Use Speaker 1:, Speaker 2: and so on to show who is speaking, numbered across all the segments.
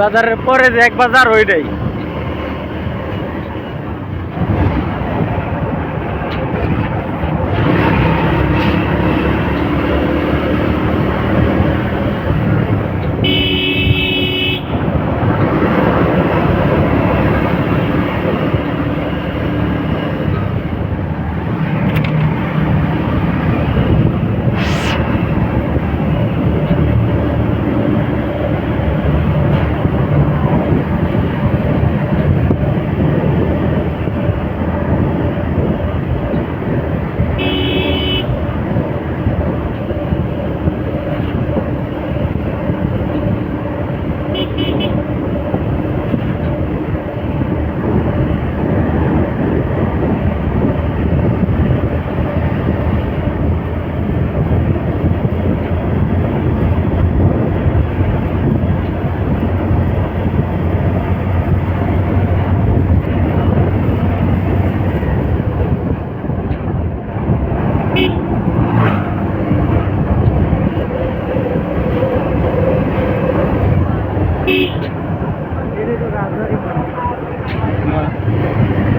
Speaker 1: বাজারের পরে যে এক বাজার ওইটাই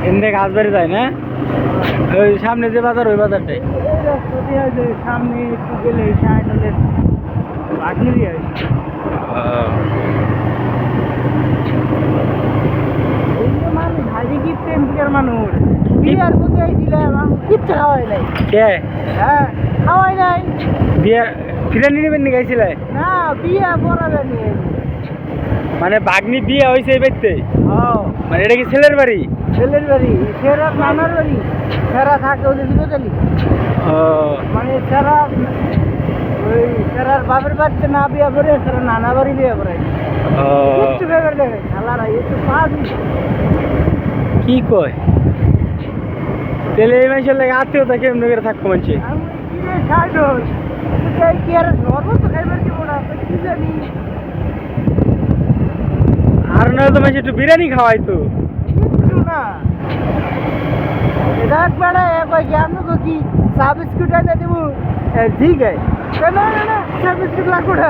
Speaker 1: এমনি গাছবাড়ি যায় না? ওই সামনে যে বাজার ওই বাজারটাই।
Speaker 2: সামনে একটু গেলে মানুষ বিয়ার কিচ্ছু খাওয়াই নাই
Speaker 1: কে?
Speaker 2: হ্যাঁ খাওয়াই নাই।
Speaker 1: বিয়ে ফিরানি নেবেন নি গাইছিলে
Speaker 2: না বিয়া পড়াবে নিয়ে
Speaker 1: মানে বাগনি বিয়ে হয়েছে এই বাড়িতে? মানে এটা কি ছেলের বাড়ি?
Speaker 2: ছেলের বাড়ি। সেরা নানার বাড়ি। সেরা থাকে ওদের
Speaker 1: ও।
Speaker 2: মানে সেরা ওই সেরার বাপের বাড়িতে না বিয়া করে সেরা নানা বাড়ি বিয়া করে। কিচ্ছু ভেবে দেবে খেলারা একটু পাবি
Speaker 1: কি কয়? তাহলে এই মাসের লাগে আত্মীয়তা কেমন করে থাকব মানছে
Speaker 2: আমি কি রে সাইডল এই কি আর নর্ম তো খাইবার দিব না তো কি জানি
Speaker 1: আর নয় তো একটু বিরিয়ানি খাওয়াই তো।
Speaker 2: না। রাখ বেড়া এ কই কি আমি কি চা বিস্কুট এনে দেবো ঠিক আছে না না না চা বিস্কুট লাগবে না।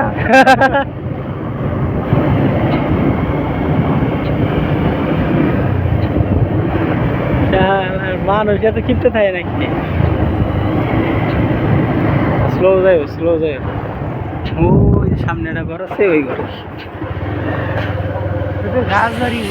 Speaker 1: মানুষ এত কিনতে থাকে নাকি? স্লো যাই স্লো যাই ওই একটা ঘর আছে ওই ঘরে।
Speaker 2: ঘাস বাড়ি